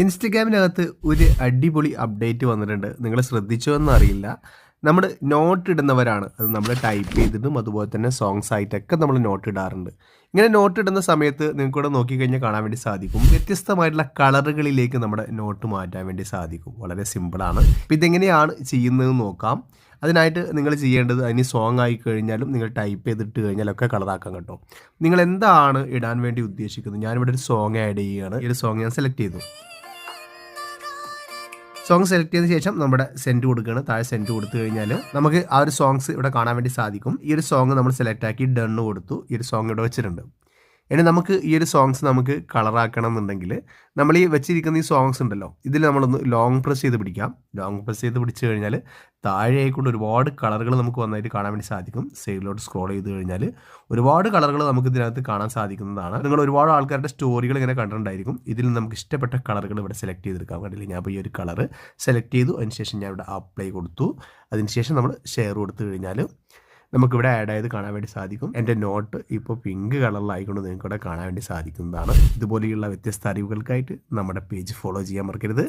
ഇൻസ്റ്റഗ്രാമിനകത്ത് ഒരു അടിപൊളി അപ്ഡേറ്റ് വന്നിട്ടുണ്ട്. നിങ്ങൾ ശ്രദ്ധിച്ചോ എന്നറിയില്ല നമ്മൾ നോട്ട് ഇടുന്നവരാണ്. അത് നമ്മൾ ടൈപ്പ് ചെയ്തിട്ടും അതുപോലെ തന്നെ സോങ്സ് ആയിട്ടൊക്കെ നമ്മൾ നോട്ട് ഇടാറുണ്ട്. ഇങ്ങനെ നോട്ട് ഇടുന്ന സമയത്ത് നിങ്ങൾക്ക് ഇവിടെ നോക്കിക്കഴിഞ്ഞാൽ കാണാൻ വേണ്ടി സാധിക്കും. വ്യത്യസ്തമായിട്ടുള്ള കളറുകളിലേക്ക് നമ്മുടെ നോട്ട് മാറ്റാൻ വേണ്ടി സാധിക്കും. വളരെ സിമ്പിളാണ് അപ്പോൾ ഇതെങ്ങനെയാണ് ചെയ്യുന്നതെന്ന് നോക്കാം. അതിനായിട്ട് നിങ്ങൾ ചെയ്യേണ്ടത് അതിന് സോങ് ആയി കഴിഞ്ഞാലും നിങ്ങൾ ടൈപ്പ് ചെയ്തിട്ട് കഴിഞ്ഞാലൊക്കെ കളറാക്കാം കേട്ടോ. നിങ്ങൾ എന്താണ് ഇടാൻ വേണ്ടി ഉദ്ദേശിക്കുന്നത്? ഞാനിവിടെ ഒരു സോങ് ആഡ് ചെയ്യുകയാണ് ഈ ഒരു സോങ് ഞാൻ സെലക്ട് ചെയ്തു. സോങ് സെലക്ട് ചെയ്തതിന് ശേഷം നമ്മുടെ സെൻഡ് കൊടുക്കുകയാണ്. താഴെ സെൻഡ് കൊടുത്തു കഴിഞ്ഞാൽ നമുക്ക് ആ ഒരു സോങ്സ് ഇവിടെ കാണാൻ വേണ്ടി സാധിക്കും. ഈ ഒരു സോങ് നമ്മൾ സെലക്ട് ആക്കി ഡണ്ണ് കൊടുത്തു. ഈ ഒരു സോങ് ഇവിടെ വെച്ചിട്ടുണ്ട്. ഇനി നമുക്ക് ഈ ഒരു സോങ്സ് നമുക്ക് കളറാക്കണം എന്നുണ്ടെങ്കിൽ നമ്മൾ ഈ വെച്ചിരിക്കുന്ന ഈ സോങ്സ് ഉണ്ടല്ലോ ഇതിൽ നമ്മളൊന്ന് ലോങ് പ്രസ് ചെയ്ത് പിടിക്കാം. ലോങ് പ്രസ് ചെയ്ത് പിടിച്ചു കഴിഞ്ഞാൽ താഴെയായിക്കൊണ്ട് ഒരുപാട് കളറുകൾ നമുക്ക് വന്നായിട്ട് കാണാൻ വേണ്ടി സാധിക്കും. സൈഡിലോട്ട് സ്ക്രോൾ ചെയ്ത് കഴിഞ്ഞാൽ ഒരുപാട് കളറുകൾ നമുക്ക് ഇതിനകത്ത് കാണാൻ സാധിക്കുന്നതാണ്. നിങ്ങൾ ഒരുപാട് ആൾക്കാരുടെ സ്റ്റോറികൾ ഇങ്ങനെ കണ്ടിട്ടുണ്ടായിരിക്കും. ഇതിൽ നമുക്ക് ഇഷ്ടപ്പെട്ട കളറുകൾ ഇവിടെ സെലക്ട് ചെയ്തെടുക്കാം. കണ്ടില്ല? ഞാൻ ഇപ്പോൾ ഈ ഒരു കളർ സെലക്ട് ചെയ്തു. അതിനുശേഷം ഞാൻ ഇവിടെ അപ്ലൈ കൊടുത്തു. അതിനുശേഷം നമ്മൾ ഷെയർ കൊടുത്തു കഴിഞ്ഞാൽ നമുക്കിവിടെ ആഡ് ആയത് കാണാൻ വേണ്ടി സാധിക്കും. എന്റെ നോട്ട് ഇപ്പോൾ പിങ്ക് കളറിലായിക്കൊണ്ട് നിങ്ങൾക്കിവിടെ കാണാൻ വേണ്ടി സാധിക്കുന്നതാണ്. ഇതുപോലെയുള്ള വ്യത്യസ്ത അറിവുകൾക്കായിട്ട് നമ്മുടെ പേജ് ഫോളോ ചെയ്യാൻ മറക്കരുത്.